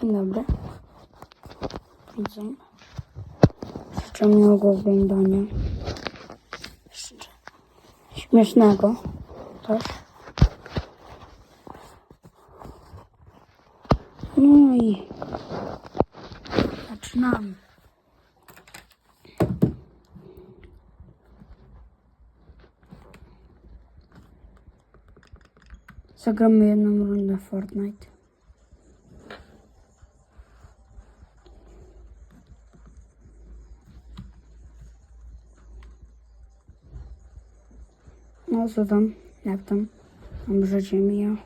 Dzień dobry. Widzę. Życzę miłego oglądania. Życzę Śmiesznego też. No i zaczynamy. Zagramy jedną rundę Fortnite. No co tam? Jak tam? Mam życie mija.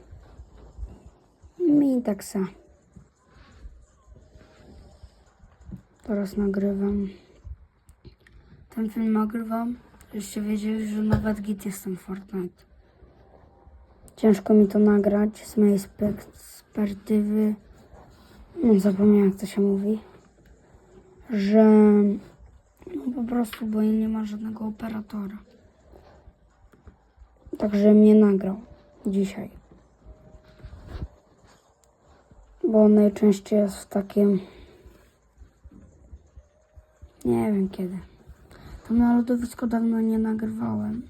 Mi tak sa. Teraz nagrywam. Ten film nagrywam. Żeście wiedzieli, że nawet git jestem Fortnite. Ciężko mi to nagrać z mojej perspektywy. No, zapomniałem jak to się mówi. Że no po prostu, bo nie ma żadnego operatora. Także mnie nagrał dzisiaj. Bo najczęściej jest w takim. Nie wiem kiedy. Tam na lodowisko dawno nie nagrywałem.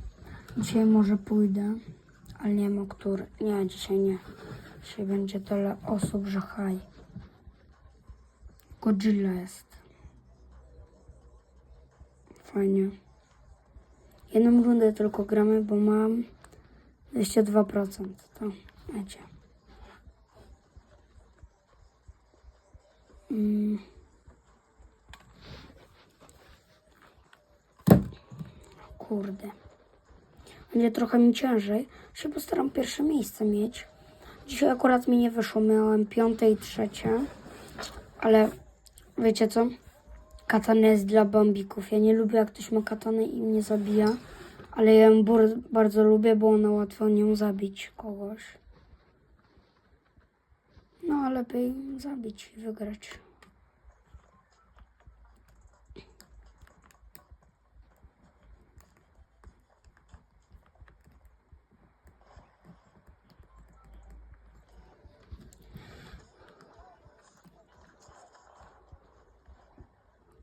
Dzisiaj może pójdę, ale nie wiem o który. Nie, dzisiaj nie. Dzisiaj będzie tyle osób, że haj. Godzilla jest. Fajnie. Jedną rundę tylko gramy, bo mam 22%. To wiecie. Mm. Kurde. Będzie trochę mi ciężej. Się postaram pierwsze miejsce mieć. Dzisiaj akurat mi nie wyszło. Miałem piąte i trzecie. Ale wiecie co? Katana jest dla bambików. Ja nie lubię, jak ktoś ma katanę i mnie zabija. Ale ja ją bardzo lubię, bo ona łatwo nią zabić kogoś. No, lepiej zabić i wygrać.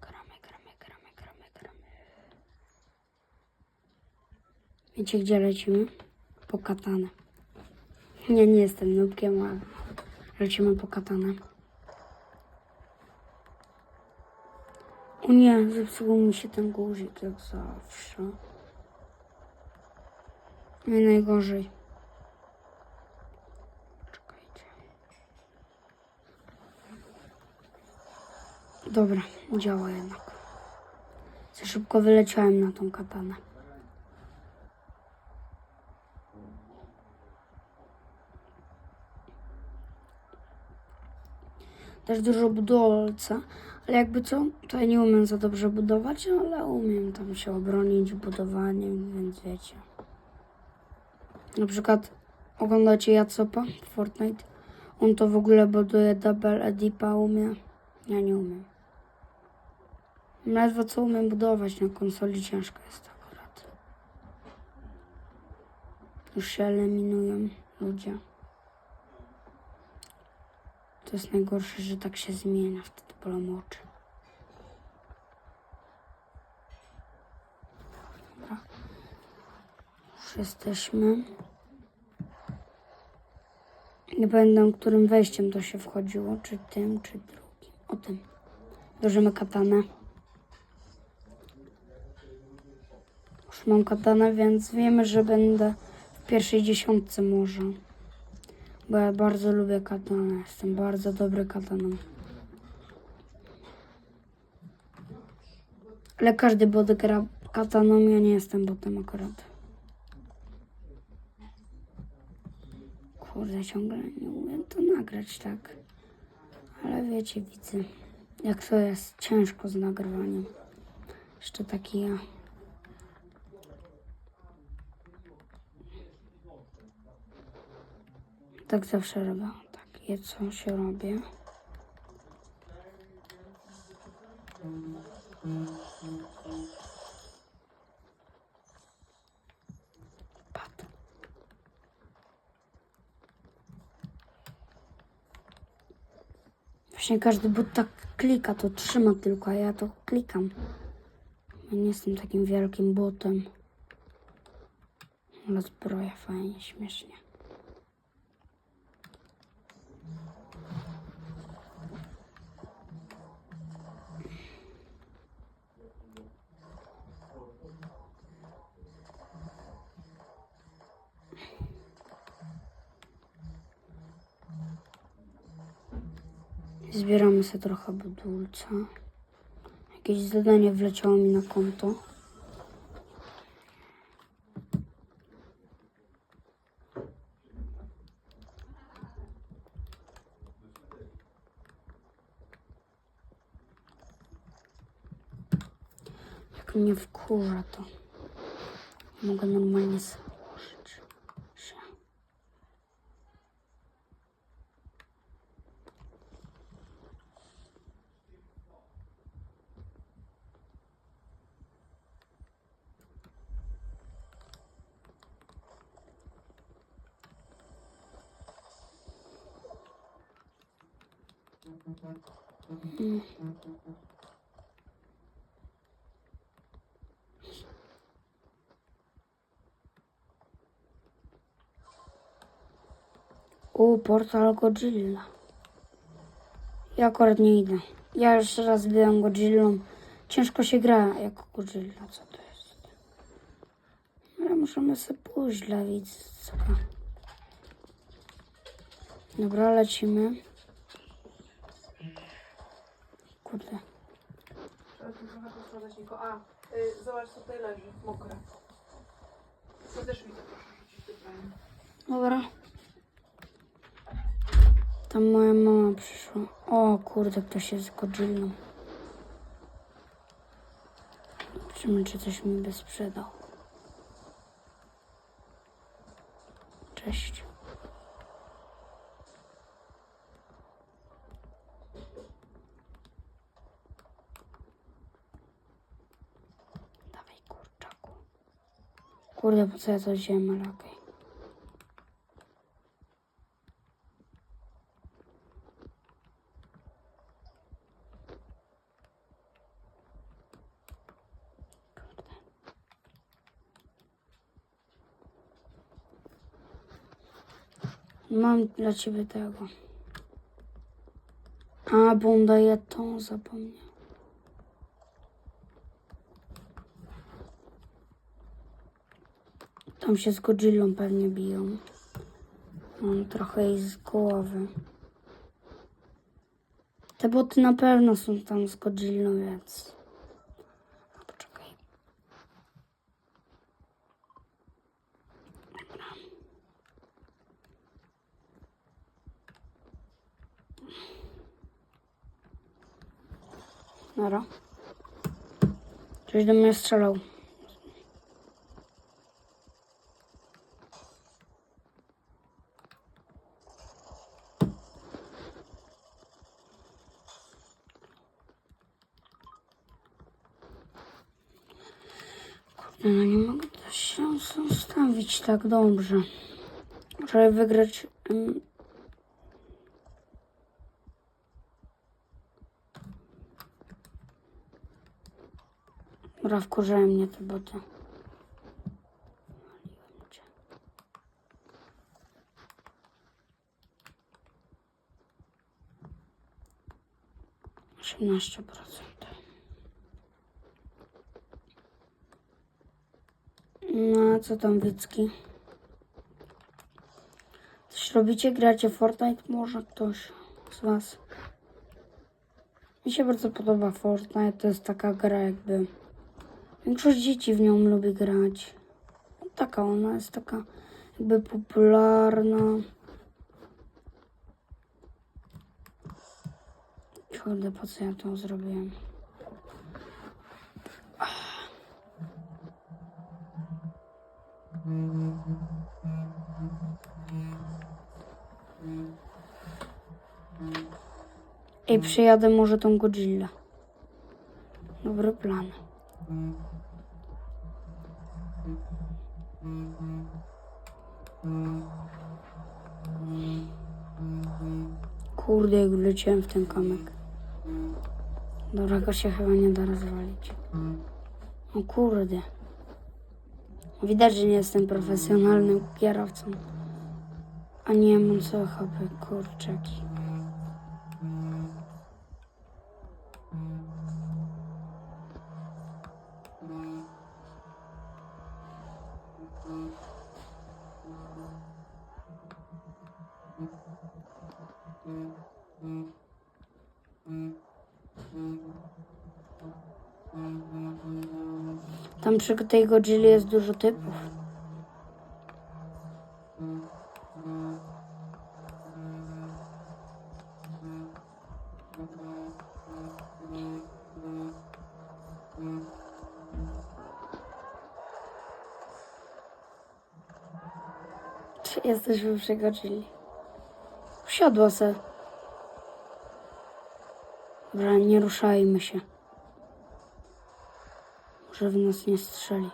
Gramy, gramy, gramy, gramy, gramy. Wiecie, gdzie lecimy? Po katanę. Nie, nie jestem nubkiem, ale lecimy po katanę. O nie, zepsuł mi się ten guzik jak zawsze. Nie najgorzej. Czekajcie. Dobra, działa jednak. Za szybko wyleciałem na tą katanę. Też dużo budowalca, ale jakby co, to ja nie umiem za dobrze budować, ale umiem tam się obronić budowaniem, więc wiecie. Na przykład oglądacie Jacopa w Fortnite. On to w ogóle buduje double edipa umie. Ja nie umiem. Ledwo co umiem budować na konsoli ciężko jest akurat. Już się eliminują ludzie. To jest najgorsze, że tak się zmienia, wtedy bolą oczy. Dobra. Już jesteśmy. Nie pamiętam, którym wejściem to się wchodziło, czy tym, czy drugim. O tym. Bierzemy katanę. Już mam katanę, więc wiemy, że będę w pierwszej dziesiątce może. Bo ja bardzo lubię katanę. Jestem bardzo dobry kataną. Ale każdy bot gra kataną, ja nie jestem botem akurat. Kurde, ciągle nie umiem to nagrać tak. Ale wiecie, widzę, jak to jest ciężko z nagrywaniem. Jeszcze taki ja. Tak zawsze robię. Tak, je co się robię. Pat. Właśnie każdy bot tak klika, to trzyma tylko, a ja to klikam. Ja nie jestem takim wielkim botem. Ale zbroja fajnie, śmiesznie. Zbieramy sobie trochę budulca. Jakieś zadanie wleciało mi na konto. Jak mnie wkurza to. Mogę normalnie sobie ułożyć się. U, portal Godzilla. Ja akurat nie idę. Ja już raz byłem Godzillą. Ciężko się gra jako Godzilla. Co to jest? Ale możemy sobie pójść dla widza. Dobra, lecimy. Kurde. Trochę posprzątać Niko. A, y, zobacz co tutaj leży, mokre. To też widzę, proszę rzucić do prania. Dobra. Tam moja mama przyszła. O kurde, ktoś jest z Godzillą. Zobaczymy, czy coś mi by sprzedał. Cześć. Kurde, po co ja to wziąłem, ale okej. Mam dla ciebie tego. A, bo on tą, zapomniał. Tam się z Godzillą pewnie biją. Mam trochę jej z głowy. Te boty na pewno są tam z Godzillą, więc... A, Poczekaj. Nara. Ktoś do mnie strzelał. Kurde, no nie mogę też się zostawić tak dobrze. Żeby wygrać... Dobra, wkurzają mnie te boty. Osiemnaście procent. No, co tam Wicki? Coś robicie? Gracie Fortnite? Może ktoś z Was? Mi się bardzo podoba Fortnite. To jest taka gra jakby... Większość dzieci w nią lubi grać. Taka ona jest taka jakby popularna. Kurde, po co ja to zrobiłem? Ej, przyjadę może tą Godzilla. Dobry plan. Kurde, jak wleciałem w ten kamek. Dobra, go się chyba nie da rozwalić. O kurde. Widać, że nie jestem profesjonalnym kierowcą. A nie mam co chopy, kurczaki. Przy tej Godzilli jest dużo typów. Czy jesteśmy przy Godzilli? Wsiadła se. Dobra, nie ruszajmy się. Może w nas nie strzeli.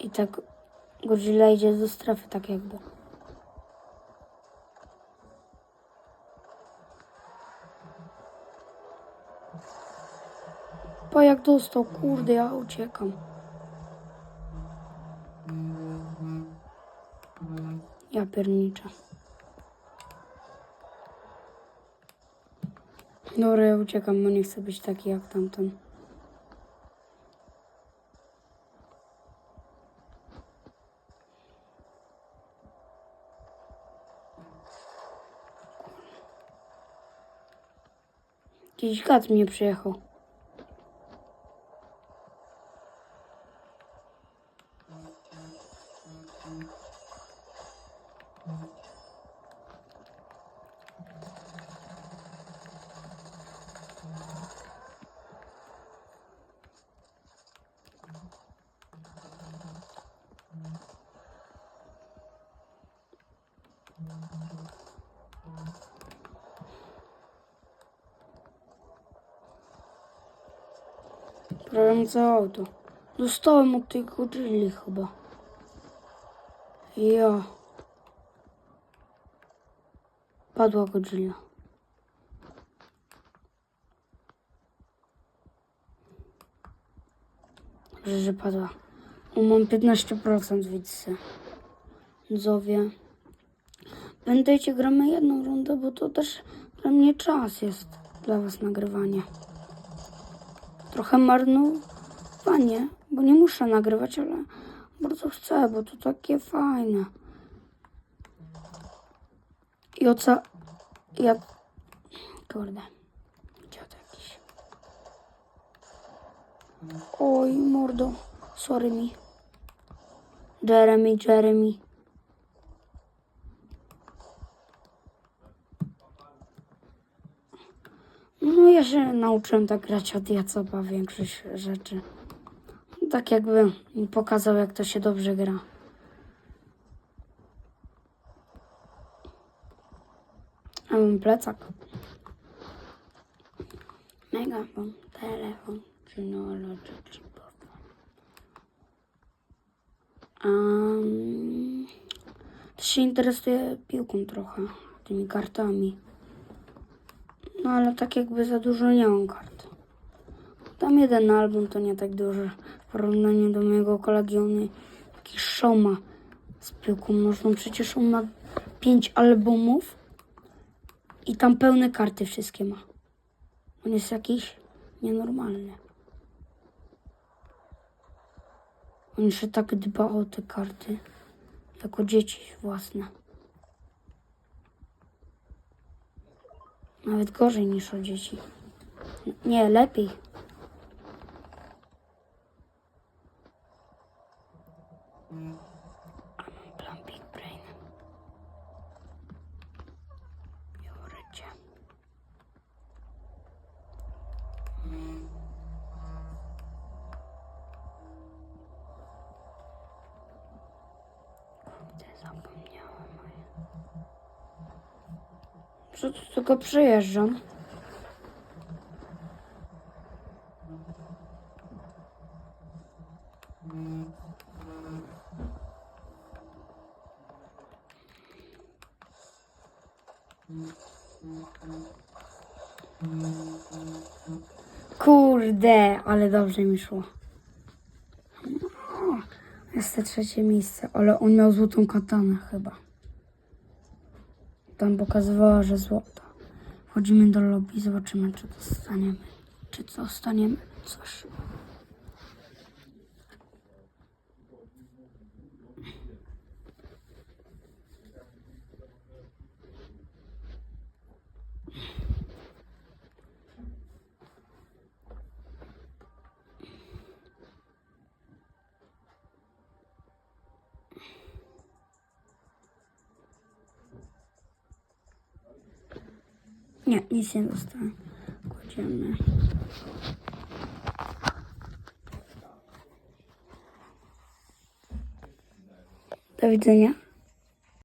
I tak Godzilla idzie do strefy, tak jakby. Jak dostał, kurde, ja uciekam. Ja pierniczę. Dobra, ja uciekam, bo nie chcę być taki jak tamten. Jakiś gad mnie przyjechał. Прорам за ауто. Dostałem od tej Godzilli chyba. Ja. Padła Godzilla. Dobrze, że padła. Mam 15% widzę. Widzowie. Pamiętajcie, gramy jedną rundę, bo to też dla mnie czas jest dla was nagrywanie. Trochę marnowanie, bo nie muszę nagrywać, ale bardzo chcę, bo to takie fajne. I o co... Ja... Kurde. Dziad jakiś. Oj, mordo. Sorry mi. Jeremy, Jeremy. No ja się nauczyłem tak grać od Jacoba większość rzeczy. Tak jakby pokazał jak to się dobrze gra. A mam plecak. Megafon, telefon, synology, chipofon. Um, się interesuję piłką trochę, tymi kartami. No ale tak jakby za dużo nie mam kart. Tam jeden album to nie tak dużo w porównaniu do mojego kolegi. On jakiś show ma z piłką nożną. Przecież on ma pięć albumów i tam pełne karty wszystkie ma. On jest jakiś nienormalny. On jeszcze tak dba o te karty, jako dzieci własne. Nawet gorzej niż o dzieci. Nie, lepiej. A mam plan Big Przed tylko przyjeżdżam. Kurde, ale dobrze mi szło. Jest to trzecie miejsce, ale on miał złotą katanę chyba. Tam pokazywała, że złota. Wchodzimy do lobby, zobaczymy, czy dostaniemy. Czy dostaniemy coś. Nie, nic nie dostałem. Kładziemy. Do widzenia.